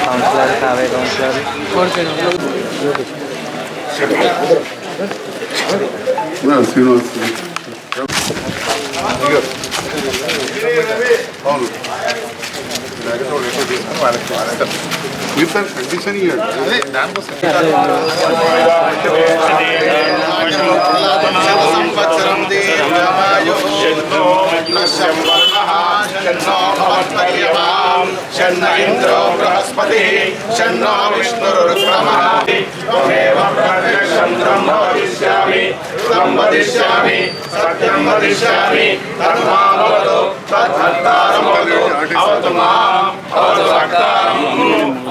Councillor కావే councillor Srinivas అవును మీరు sir condition ఇవ్వండి అదే దానికోసం సంవత్సరం షన్న ఇంద్రో బృహస్పతి షన్న విష్ణురుక్రమ త్వమేవ ప్రత్యక్షం బ్రహ్మ వదిష్యామి తం వదిష్యామి సత్యం వదిష్యామి తన్మామవతు తద్భక్తారమవతు అవతు మాం అవతు భక్తారం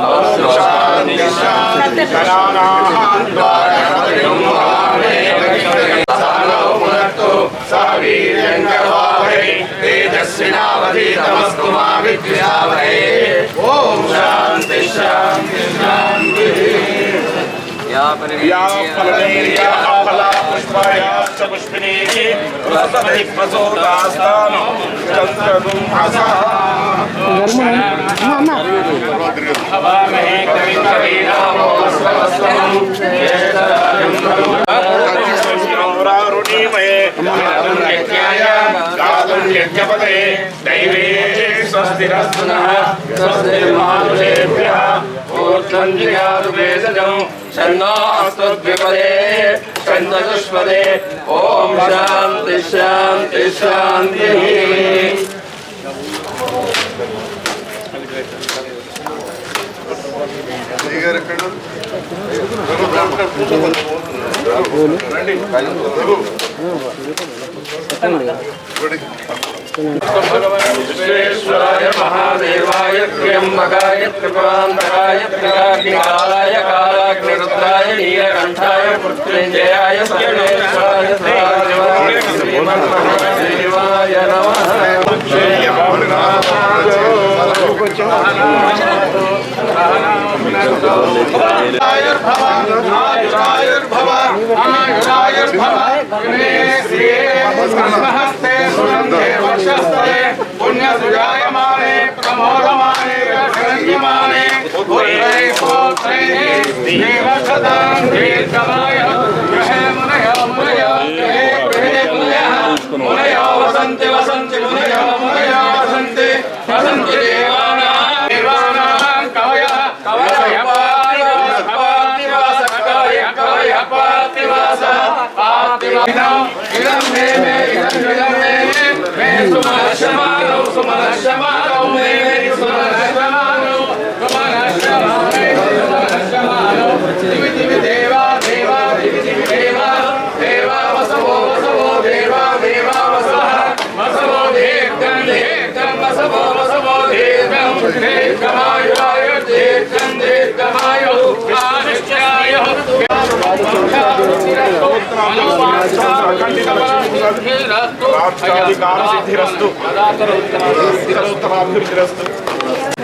అవతు శాంతి శాంతి కళానాం ద్వారకమయం సానో మునక్తు సా వీర్యంకరవావహై తేజస్వినావధీతమస్తు మా విద్యావహై ఓం శాంతి శాంతి శాంతి या फलनेर्या फला पुष्पायाश्च पुष्पिणीः रसवहि प्रसोदास्तानो चन्द्रगुं हसः हवामहे कविं कवीनामो स्वस्वम् यज्ञपते दैवे स्वस्तिरस्तु नः स्वस्तिर्मानुषेभ्यः ऊर्ध्वञ्जियातु भेषजम् षण्णास्तुद्विपदे ॐ शान्ति शान्ति शान्तिः రండి విశ్వేశ్వరాయ మహాదేవాయ త్ర్యంబకాయ త్రిపురాంతకాయ త్రికాగ్నికాలాయ కాలాగ్నిరుద్రాయ నీలకంఠాయ మృత్యుంజయాయ సర్వేశ్వరాయ సదాశివాయ శ్రీమన్మహాదేవాయ ఆయుర్భవ हस्ते सुगंधे वर्षस्थले पुण्यसुजायमाने प्रमोदमाने रक्षण्यमाने पुत्रै मुनय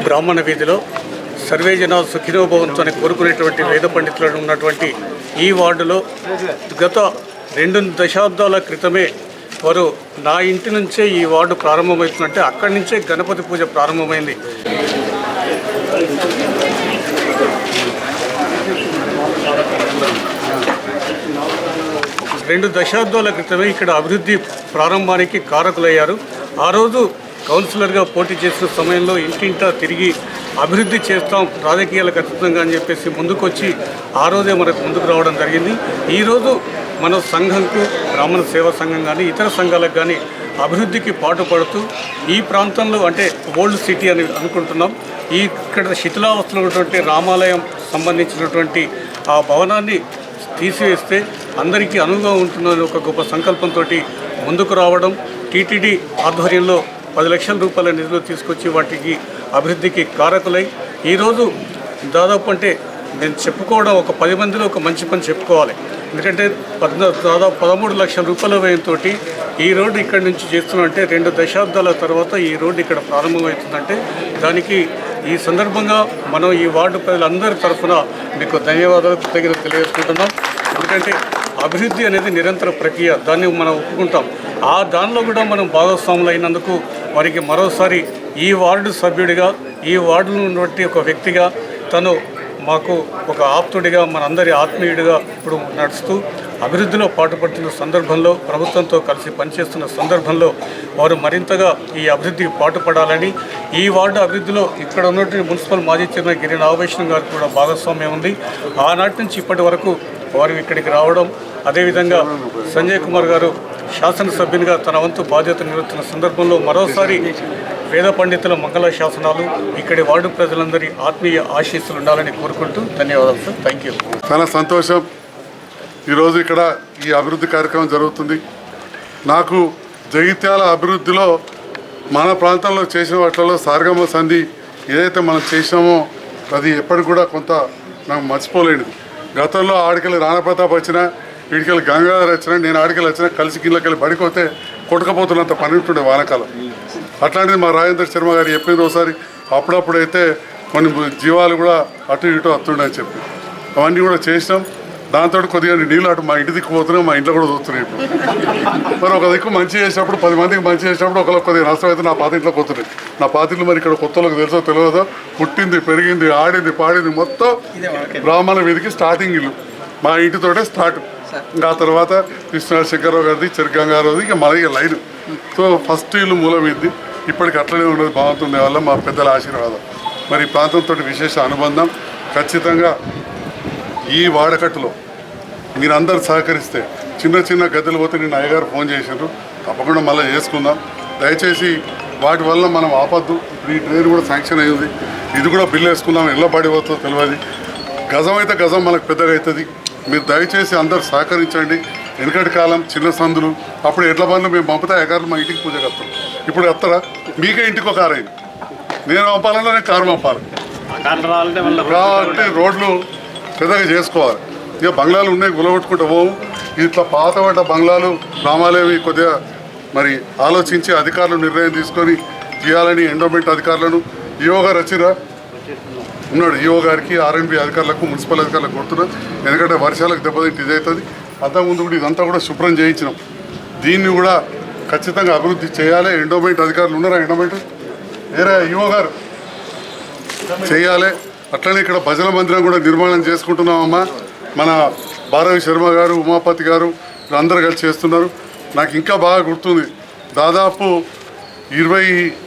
బ్రాహ్మణ వీధిలో సర్వే జన సుఖినో భవంతు అని కోరుకునేటువంటి వేద పండితులను ఉన్నటువంటి ఈ వార్డులో గత రెండు దశాబ్దాల క్రితమే వారు నా ఇంటి నుంచే ఈ వార్డు ప్రారంభమవుతుందంటే అక్కడి నుంచే గణపతి పూజ ప్రారంభమైంది. రెండు దశాబ్దాల క్రితమే ఇక్కడ అభివృద్ధి ప్రారంభానికి కారకులయ్యారు. ఆ రోజు కౌన్సిలర్గా పోటీ చేసిన సమయంలో ఇంటింటా తిరిగి అభివృద్ధి చేస్తాం రాజకీయాలకు అతీతంగా అని చెప్పేసి ముందుకొచ్చి ఆ రోజే మనకు ముందుకు రావడం జరిగింది. ఈరోజు మన సంఘంకు బ్రాహ్మణ సేవా సంఘం కానీ ఇతర సంఘాలకు కానీ అభివృద్ధికి పాటుపడుతూ ఈ ప్రాంతంలో అంటే ఓల్డ్ సిటీ అని అనుకుంటున్నాం. ఈ ఇక్కడ శిథిలావస్థలో ఉన్నటువంటి రామాలయం సంబంధించినటువంటి ఆ భవనాన్ని తీసివేస్తే అందరికీ అనువుగా ఉంటుందని ఒక గొప్ప సంకల్పంతో ముందుకు రావడం టీటీడీ ఆధ్వర్యంలో పది లక్షల రూపాయల నిధులు తీసుకొచ్చి వాటికి అభివృద్ధికి కారకులై ఈరోజు దాదాపు అంటే నేను చెప్పుకోవడం ఒక పది మందిలో ఒక మంచి పని చెప్పుకోవాలి. ఎందుకంటే పద్నా దాదాపు పదమూడు లక్షల రూపాయల వ్యయంతో ఈ రోడ్డు ఇక్కడి నుంచి చేస్తున్నామంటే రెండు దశాబ్దాల తర్వాత ఈ రోడ్డు ఇక్కడ ప్రారంభమవుతుందంటే దానికి ఈ సందర్భంగా మనం ఈ వార్డు ప్రజలందరి తరఫున మీకు ధన్యవాదాలు కృతజ్ఞతలు తెలియజేసుకుంటున్నాం. ఎందుకంటే అభివృద్ధి అనేది నిరంతర ప్రక్రియ దాన్ని మనం ఒప్పుకుంటాం. ఆ దానిలో కూడా మనం భాగస్వాములు అయినందుకు వారికి మరోసారి ఈ వార్డు సభ్యుడిగా ఈ వార్డులో ఉన్నటువంటి ఒక వ్యక్తిగా తను మాకు ఒక ఆప్తుడిగా మనందరి ఆత్మీయుడిగా ఇప్పుడు నడుస్తూ అభివృద్ధిలో పాటుపడుతున్న సందర్భంలో ప్రభుత్వంతో కలిసి పనిచేస్తున్న సందర్భంలో వారు మరింతగా ఈ అభివృద్ధికి పాటుపడాలని ఈ వార్డు అభివృద్ధిలో ఇక్కడ ఉన్నటువంటి మున్సిపల్ మాజీ చైర్మన్ గిరి నాగభూషణం గారికి కూడా భాగస్వామ్యం ఉంది. ఆనాటి నుంచి ఇప్పటి వరకు వారు ఇక్కడికి రావడం అదేవిధంగా సంజయ్ కుమార్ గారు శాసనసభ్యునిగా తన వంతు బాధ్యత నిర్వహిస్తున్న సందర్భంలో మరోసారి వేద పండితుల మంగళ శాసనాలు ఇక్కడి వార్డు ప్రజలందరి ఆత్మీయ ఆశీస్సులు ఉండాలని కోరుకుంటూ ధన్యవాదాలు సార్. థ్యాంక్ యూ చాలా సంతోషం. ఈరోజు ఇక్కడ ఈ అభివృద్ధి కార్యక్రమం జరుగుతుంది. నాకు జగిత్యాల అభివృద్ధిలో మన ప్రాంతంలో చేసిన వాటిలో సారగమ్మ సంధి ఏదైతే మనం చేసినామో అది ఎప్పటికి కూడా కొంత నాకు మర్చిపోలేనిది. గతంలో ఆడికెళ్ళి రాణప్రతాప్ వచ్చినా వీడికెళ్ళి గంగాధర్ వచ్చినా నేను ఆడికెళ్ళి వచ్చినా కలిసి గిన్నెకెళ్ళి పడిపోతే కొట్టుకపోతున్నంత పని ఉంటుండే వానకాలం. అట్లాంటిది మా రాజేంద్ర శర్మ గారు చెప్పింది ఒకసారి అప్పుడప్పుడైతే కొన్ని జీవాలు కూడా అటు ఇటు అత్తుండే అని చెప్పి. అవన్నీ కూడా చేసినాం. దాంతో కొద్దిగా నీళ్ళు అటు మా ఇంటి దిక్కు పోతున్నాయి మా ఇంట్లో కూడా చూస్తున్నాయి ఇప్పుడు. మరి ఒక దిక్కు మంచి చేసినప్పుడు పది మందికి మంచి చేసినప్పుడు ఒకరికి కొద్దిగా నష్టం అయితే నా పాత ఇంట్లో పోతున్నాయి. నా పాత ఇల్లు మరి ఇక్కడ కొత్తలకు తెలుసో తెలియదో పుట్టింది పెరిగింది ఆడింది పాడింది మొత్తం బ్రాహ్మణ వీధికి స్టార్టింగ్ ఇల్లు. మా ఇంటితోటే స్టార్ట్ ఇంకా ఆ తర్వాత కృష్ణ శంకర్రావు గారిది చెరుగంగారావుది ఇక మన ఇక లైన్ సో ఫస్ట్ ఇల్లు మూలం ఇది ఇప్పటికి అట్లనే ఉన్నది బాగుంటుంది వల్ల మా పెద్దల ఆశీర్వాదం. మరి ప్రాంతంతో విశేష అనుబంధం. ఖచ్చితంగా ఈ వాడకట్టులో మీరందరూ సహకరిస్తే చిన్న చిన్న గదులు పోతే నేను అయ్యగారు ఫోన్ చేశారు తప్పకుండా మళ్ళీ చేసుకుందాం. దయచేసి వాటి వల్ల మనం ఆపద్దు. ఈ ట్రైన్ కూడా శాంక్షన్ అయ్యింది. ఇది కూడా బిల్ వేసుకుందాం. ఎలా పడిపోతుందో తెలియదు. గజం అయితే గజం మనకు పెద్దగా అవుతుంది. మీరు దయచేసి అందరు సహకరించండి. వెనకటి కాలం చిన్న సందులు. అప్పుడు ఎట్ల బండ్లు మేము పంపితే అయ్యగారు మా ఇంటికి పూజ కడతాం. ఇప్పుడు వస్తారా మీకే ఇంటికి ఒక కారు అయింది నేను పంపాలన్నా నేను కారు పంపాలి. కాబట్టి రోడ్లు పెద్దగా చేసుకోవాలి. ఇక బంగ్లాలు ఉన్నాయి గులగొట్టుకుంటూ పోము ఇట్లా పాత పడ్డ బంగ్లాలు గ్రామాలేవి కొద్దిగా మరి ఆలోచించి అధికారులు నిర్ణయం తీసుకొని చేయాలని ఎండోమెంట్ అధికారులను ఈఓ గారు వచ్చిరా ఉన్నాడు. ఈఓ గారికి అధికారులకు మున్సిపల్ అధికారులకు కొడుతున్నా. ఎందుకంటే వర్షాలకు దెబ్బతింటే ఇది అవుతుంది అంతకుముందు కూడా ఇదంతా కూడా శుభ్రం చేయించినాం. దీన్ని కూడా ఖచ్చితంగా అభివృద్ధి చేయాలి. ఎండోమెంట్ అధికారులు ఉన్నారా ఎండోమెంట్ ఏరా ఈఓ గారు? చేయాలి. అట్లనే ఇక్కడ భజన మందిరం కూడా నిర్మాణం చేసుకుంటున్నామమ్మా. మన భారవి శర్మ గారు ఉమాపతి గారు అందరూ కలిసి చేస్తున్నారు. నాకు ఇంకా బాగా గుర్తుంది. దాదాపు ఇరవై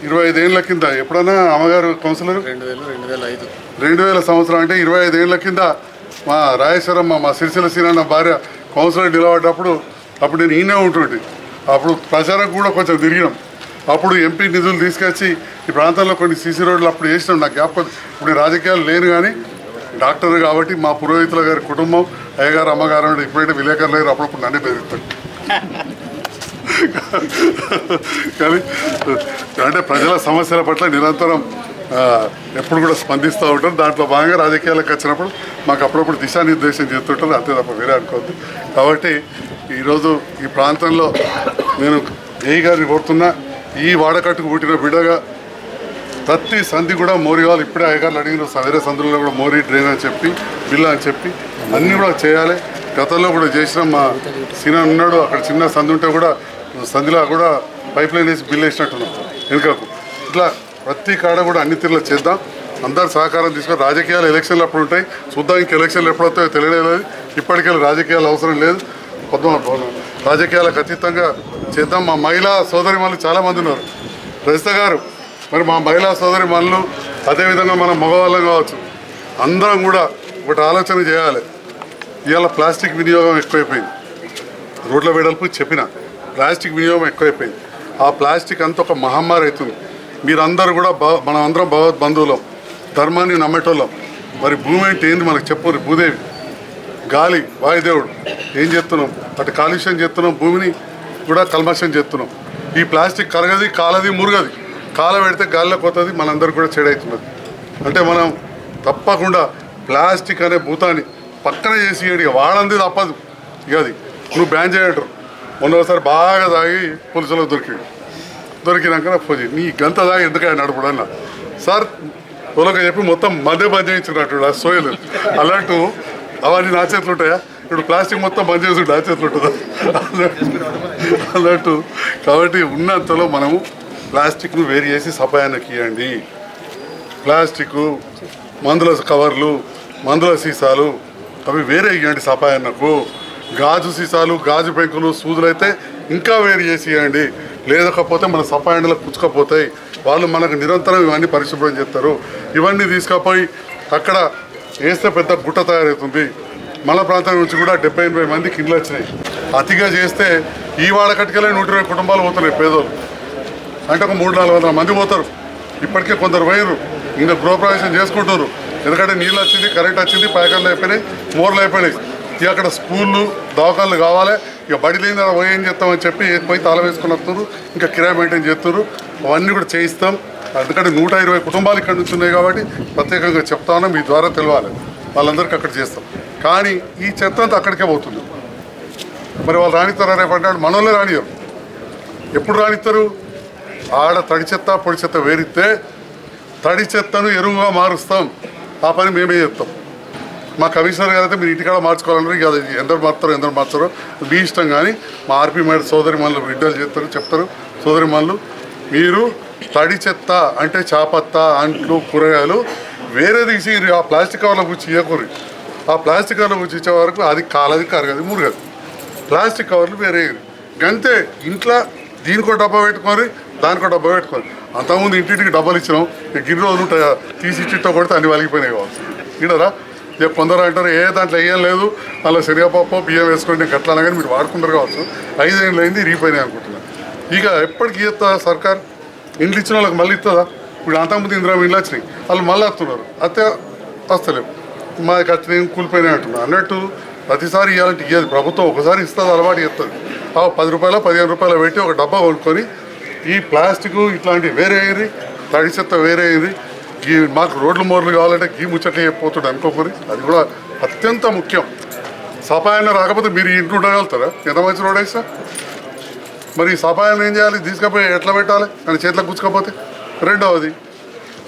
ఇరవై ఐదేళ్ళ కింద ఎప్పుడన్నా అమ్మగారు కౌన్సిలర్? రెండు వేలు రెండు వేల ఐదు. రెండు వేల సంవత్సరం అంటే ఇరవై ఐదేళ్ళ కింద మా రాజేశ్వరమ్మ మా సిరిసిల్ల సీనన్న భార్య కౌన్సిలర్ నిలబడ్డప్పుడు అప్పుడు నేను ఈయనే ఉంటుంటే అప్పుడు ప్రచారం కూడా కొంచెం తిరిగినాం. అప్పుడు ఎంపీ నిధులు తీసుకొచ్చి ఈ ప్రాంతంలో కొన్ని సీసీ రోడ్లు అప్పుడు వేసినాం నాకు జ్ఞాపకం ఇప్పుడు రాజకీయాలు లేను కానీ డాక్టర్ కాబట్టి మా పురోహితుల గారి కుటుంబం అయ్యగారు అమ్మగారు ఇప్పుడైతే విలేకరులు లేరు. అప్పుడప్పుడు నన్నే పెరుగుతాడు కానీ అంటే ప్రజల సమస్యల పట్ల నిరంతరం ఎప్పుడు కూడా స్పందిస్తూ ఉంటారు. దాంట్లో భాగంగా రాజకీయాలకు వచ్చినప్పుడు మాకు అప్పుడప్పుడు దిశానిర్దేశం చేస్తుంటారు. అంతే తప్ప వేరే అనుకోవద్దు. కాబట్టి ఈరోజు ఈ ప్రాంతంలో నేను ఏ గారిని కోరుతున్నా. ఈ వాడకట్టుకు పుట్టిన బిడ్డగా ప్రతి సంధి కూడా మోరి కావాలి ఇప్పుడే అయ్యగారులు అడిగిన వేరే సందుల్లో కూడా మోరీ డ్రైన్ అని చెప్పి బిల్లు అని చెప్పి అన్నీ కూడా చేయాలి. గతంలో కూడా చేసిన మా సీనా ఉన్నాడు అక్కడ చిన్న సంధి ఉంటే కూడా సంధిలో కూడా పైప్ లైన్ వేసి బిల్ వేసినట్టున్నాం వెనుకకు. ఇట్లా ప్రతి కాడ కూడా అన్ని తీరులో చేద్దాం. అందరు సహకారం తీసుకొని రాజకీయాలు ఎలక్షన్లు అప్పుడు ఉంటాయి. చూద్దాం ఇంక ఎలక్షన్లు ఎప్పుడవుతాయో తెలియలేదు ఇప్పటికే రాజకీయాలు అవసరం లేదు. పద్మ రాజకీయాలకు అతీతంగా చేద్దాం. మా మహిళా సోదరి చాలా చాలామంది ఉన్నారు. రజిత గారు మరి మా మహిళా సోదరి మనులు అదేవిధంగా మన మగవాళ్ళం కావచ్చు అందరం కూడా ఒకటి ఆలోచన చేయాలి. ఇవాళ ప్లాస్టిక్ వినియోగం ఎక్కువైపోయింది. రోడ్ల వెడల్పు చెప్పిన ప్లాస్టిక్ వినియోగం ఎక్కువైపోయింది. ఆ ప్లాస్టిక్ అంత ఒక మహమ్మారి అవుతుంది. మీరందరూ కూడా బా మనం అందరం భగవద్ బంధువులం ధర్మాన్ని నమ్మేటోళ్ళం. మరి భూమి అంటే ఏంది మనకు చెప్పరు భూదేవి. గాలి వాయుదేవుడు ఏం చేస్తున్నాం? అటు కాలుష్యం చేస్తున్నాం భూమిని కూడా కల్మషం చేస్తున్నాం. ఈ ప్లాస్టిక్ కరగది కాలది మురగది. కాల పెడితే గాలిలో పోతుంది మనందరూ కూడా చెడవుతున్నది అంటే మనం తప్పకుండా ప్లాస్టిక్ అనే భూతాన్ని పక్కన చేసి ఇక వాడంది తప్పదు. ఇక అది. నువ్వు బ్యాన్ చేయటరు మొన్న ఒకసారి బాగా తాగి పులుసులో దొరికాడు. దొరికినాక ఫోన్ నీ గంత దాకా ఎందుకు ఆయన అన్న. సార్ వాళ్ళకి చెప్పి మొత్తం మధ్య మధ్య ఇచ్చినట్టు ఆ సోయలు. అలాంటి అవన్నీ నా చేతులు ఉంటాయా? ఇప్పుడు ప్లాస్టిక్ మొత్తం బంద్ చేసి నా చేతులు ఉంటుందా? అన్నట్టు. కాబట్టి ఉన్నంతలో మనము ప్లాస్టిక్ను వేరు చేసి సపాయానికి ఇవ్వండి ప్లాస్టిక్ మందుల కవర్లు మందుల సీసాలు అవి వేరే ఇవ్వండి సపాయన్నకు. గాజు సీసాలు గాజు పెంకులు సూదులు అయితే ఇంకా వేరు చేసి ఇవ్వండి లేదకపోతే మన సపాయండలకు కుచ్చుకపోతాయి. వాళ్ళు మనకు నిరంతరం ఇవన్నీ పరిశుభ్రం చేస్తారు. ఇవన్నీ తీసుకపోయి అక్కడ వేస్తే పెద్ద గుట్ట తయారవుతుంది. మన ప్రాంతం నుంచి కూడా డెబ్బై ఎనభై మందికి ఇండ్లు వచ్చినాయి. అతిగా చేస్తే ఈ వాడకట్టుకెళ్ళి నూట ఇరవై కుటుంబాలు పోతున్నాయి పేదోళ్ళు. అంటే ఒక మూడు నాలుగు వందల మంది పోతారు. ఇప్పటికే కొందరు పోయారు ఇంకా గృహప్రవేశం చేసుకుంటారు ఎందుకంటే నీళ్ళు వచ్చింది కరెంట్ వచ్చింది పైకర్లు అయిపోయినాయి మోర్లు అయిపోయినాయి. ఇక అక్కడ స్కూళ్ళు దవాఖాన్లు కావాలి. ఇక బడి లేని దాకా పోయి ఏం చేస్తామని చెప్పి పోయి తాళం వేసుకుని వస్తున్నారు. ఇంకా కిరాయి మెయింటైన్ చేస్తున్నారు. అవన్నీ కూడా చేయిస్తాం. ఎందుకంటే నూట ఇరవై కుటుంబాలు ఇక్కడ నుంచి ఉన్నాయి కాబట్టి ప్రత్యేకంగా చెప్తాను మీ ద్వారా తెలవాలి. వాళ్ళందరికీ అక్కడ చేస్తాం. కానీ ఈ చెత్త అంతా అక్కడికే పోతుంది. మరి వాళ్ళు రాణిస్తారా రేపు అంటే మనోళ్ళే రానియరు ఎప్పుడు రాణిస్తారు ఆడ తడి చెత్త పొడి చెత్త వేరిస్తే తడి చెత్తను ఎరువుగా మారుస్తాం. ఆ పని మేమే చేస్తాం. మా కమిషనర్ గారు అయితే మీరు ఇంటికాడ మార్చుకోవాలంటే ఇక అది ఎందరు మారుతారు ఎందరు మార్చారో మీ ఇష్టం కానీ మా ఆర్పీ మేడ సోదరి మనులు బిడ్డలు చెప్తారు చెప్తారు. సోదరి మనులు మీరు తడి చెత్త అంటే చాపత్త అంట్లు కూరగాయలు వేరే తీసి ఆ ప్లాస్టిక్ కవర్లో గుచ్చి ఇవ్వకూరి ఆ ప్లాస్టిక్ కవర్లో గుచ్చి ఇచ్చే వరకు అది కాలది కరగదు మురగదు. ప్లాస్టిక్ కవర్లు వేరే అంతే ఇంట్లో దీనికో డబ్బా పెట్టుకొని దానికో డబ్బా పెట్టుకొని. అంతకుముందు ఇంటింటికి డబ్బాలు ఇచ్చినాం. ఇక గిన్నె రోజులు ఉంటాయి తీసి ఇచ్చిట్టో కొడితే అన్ని వలిగిపోయినాయి కావచ్చు. ఇడరా ఇక కొందరు అంటారు ఏ దాంట్లో ఏం లేదు. అలా శనగపప్పు బియ్యం వేసుకోండి నేను గట్లా కానీ మీరు వాడుకుంటారు కావచ్చు. ఐదేళ్ళు అయింది ఇరిగిపోయినాయి అనుకుంటున్నాను ఇక ఎప్పటికి ఇస్తా సర్కార్? ఇండ్లు ఇచ్చిన వాళ్ళకి మళ్ళీ ఇస్తుందా ఇప్పుడు అంతకుముందు ఇందిరా ఇండ్లు వచ్చినాయి. వాళ్ళు మళ్ళీ వస్తున్నారు. అత్తే వస్తలేవు. మాది ఖర్చు కూలిపోయినాయి అంటున్నారు అన్నట్టు ప్రతిసారి ఇవ్వాలంటే ఇయ్యదు. ప్రభుత్వం ఒకసారి ఇస్తుంది అలవాటు చేస్తుంది. ఆ పది రూపాయలు పదిహేను రూపాయలు పెట్టి ఒక డబ్బా కొనుక్కొని ఈ ప్లాస్టిక్ ఇట్లాంటివి వేరే అయ్యి తడి చెత్త వేరే అయ్యి ఈ మాకు రోడ్లు మోర్లు కావాలంటే గీ ముచ్చట్లే చెప్పిపోతుంది అనుకోకొని అది కూడా అత్యంత ముఖ్యం. సపాయన రాకపోతే మీరు ఇంట్లో ఉండగలుగుతారా ఎంత మంచి రోడ్ వేస్తా మరి ఈ ఏం చేయాలి? తీసుకుపోయి ఎట్లా పెట్టాలి? అని చేతిలో గుచ్చుకోపోతే? రెండవది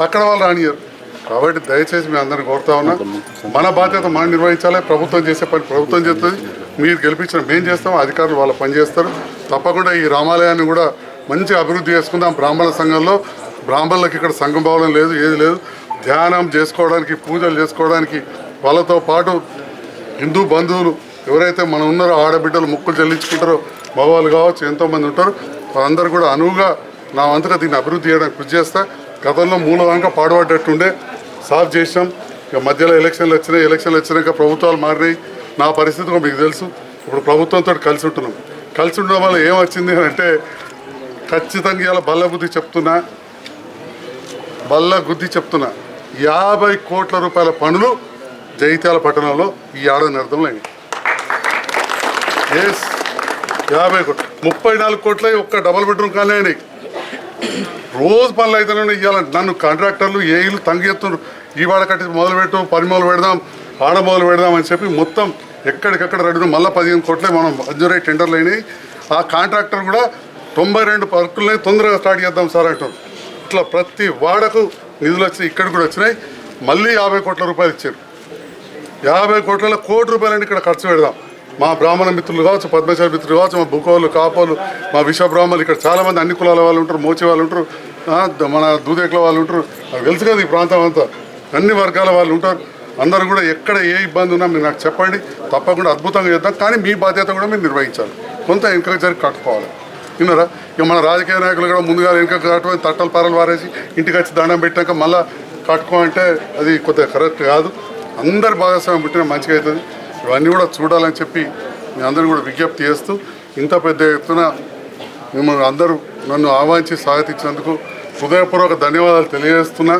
అక్కడ వాళ్ళు రానియరు కాబట్టి దయచేసి మీ అందరిని కోరుతా ఉన్నా మన బాధ్యత మనం నిర్వహించాలి ప్రభుత్వం చేసే పని ప్రభుత్వం చేస్తుంది. మీరు గెలిపించిన మేము చేస్తాం అధికారులు వాళ్ళ పని చేస్తారు. తప్పకుండా ఈ రామాలయాన్ని కూడా మంచి అభివృద్ధి చేసుకుందాం బ్రాహ్మణ సంఘంలో. బ్రాహ్మణులకు ఇక్కడ సంఘం భావన లేదు ఏది లేదు. ధ్యానం చేసుకోవడానికి పూజలు చేసుకోవడానికి వాళ్ళతో పాటు హిందూ బంధువులు ఎవరైతే మనం ఉన్నారో ఆడబిడ్డలు ముక్కులు చెల్లించుకుంటారో మగవాళ్ళు కావచ్చు ఎంతోమంది ఉంటారు. వాళ్ళందరూ కూడా అనువుగా నా వంతుగా దీన్ని అభివృద్ధి చేయడానికి కృషి చేస్తా. గతంలో మూలవంక పాడుపడ్డట్టుండే సాల్వ్ చేసాం ఇక మధ్యలో ఎలక్షన్లు వచ్చినాయి. ఎలక్షన్లు వచ్చినాక ప్రభుత్వాలు మారినాయి. నా పరిస్థితి మీకు తెలుసు. ఇప్పుడు ప్రభుత్వంతో కలిసి ఉంటున్నాం. కలిసి ఉండడం వల్ల ఏమొచ్చింది అని అంటే ఖచ్చితంగా ఇలా బల్ల బుద్ధి చెప్తున్నా. బల్ల గుద్ది చెప్తున్నా. యాభై కోట్ల రూపాయల పనులు జైత్యాల పట్టణంలో ఈ ఏడాది అర్థంలేండి ఎస్ యాభై కోట్లు. ముప్పై నాలుగు కోట్ల ఒక్క డబల్ బెడ్రూమ్ కానీ రోజు పనులు అయితేనే ఇవ్వాలి నన్ను కాంట్రాక్టర్లు ఏఈలు తంగి ఎత్తున్నారు. ఈ వాడ కట్టి మొదలుపెట్టు పని మొదలు పెడదాం ఆడ మొదలు పెడదాం అని చెప్పి మొత్తం ఎక్కడికక్కడ రెడీ మళ్ళీ పదిహేను కోట్లే మనం మంజూరై టెండర్లు అయినాయి. ఆ కాంట్రాక్టర్ కూడా తొంభై రెండు పరుకులనే తొందరగా స్టార్ట్ చేద్దాం సార్ అంటారు ఇట్లా ప్రతి వాడకు నిధులు వచ్చినాయి ఇక్కడ కూడా వచ్చినాయి. మళ్ళీ యాభై కోట్ల రూపాయలు ఇచ్చారు. యాభై కోట్ల కోటి రూపాయలని ఇక్కడ ఖర్చు పెడదాం. మా బ్రాహ్మణ మిత్రులు కావచ్చు పద్మశాలి మిత్రులు కావచ్చు మా బుకోలు కాపోలు మా విశ్వ బ్రాహ్మణులు ఇక్కడ చాలామంది అన్ని కులాల వాళ్ళు ఉంటారు మోచి వాళ్ళు ఉంటారు మన దూదేకుల వాళ్ళు ఉంటారు. నాకు తెలుసు కదా ఈ ప్రాంతం అంతా. అన్ని వర్గాల వాళ్ళు ఉంటారు. అందరూ కూడా ఎక్కడ ఏ ఇబ్బంది ఉన్నా మీరు నాకు చెప్పండి. తప్పకుండా అద్భుతంగా చేద్దాం. కానీ మీ బాధ్యత కూడా మీరు నిర్వహించాలి. కొంత వెనుక కట్టుకోవాలి. విన్నారా? ఇక మన రాజకీయ నాయకులు కూడా ముందుగా వెనుక కట్టుకొని తట్టలు పారలు వారేసి ఇంటికి వచ్చి దండం పెట్టాక మళ్ళీ కట్టుకో అంటే అది కొద్దిగా కరెక్ట్ కాదు. అందరు భాగస్వామ్యం పుట్టిన మంచిగా అవుతుంది. ఇవన్నీ కూడా చూడాలని చెప్పి మీ అందరూ కూడా విజ్ఞప్తి చేస్తూ ఇంత పెద్ద ఎత్తున మిమ్మల్ని అందరూ నన్ను ఆహ్వానించి స్వాగతించినందుకు హృదయపూర్వక ధన్యవాదాలు తెలియజేస్తున్నా.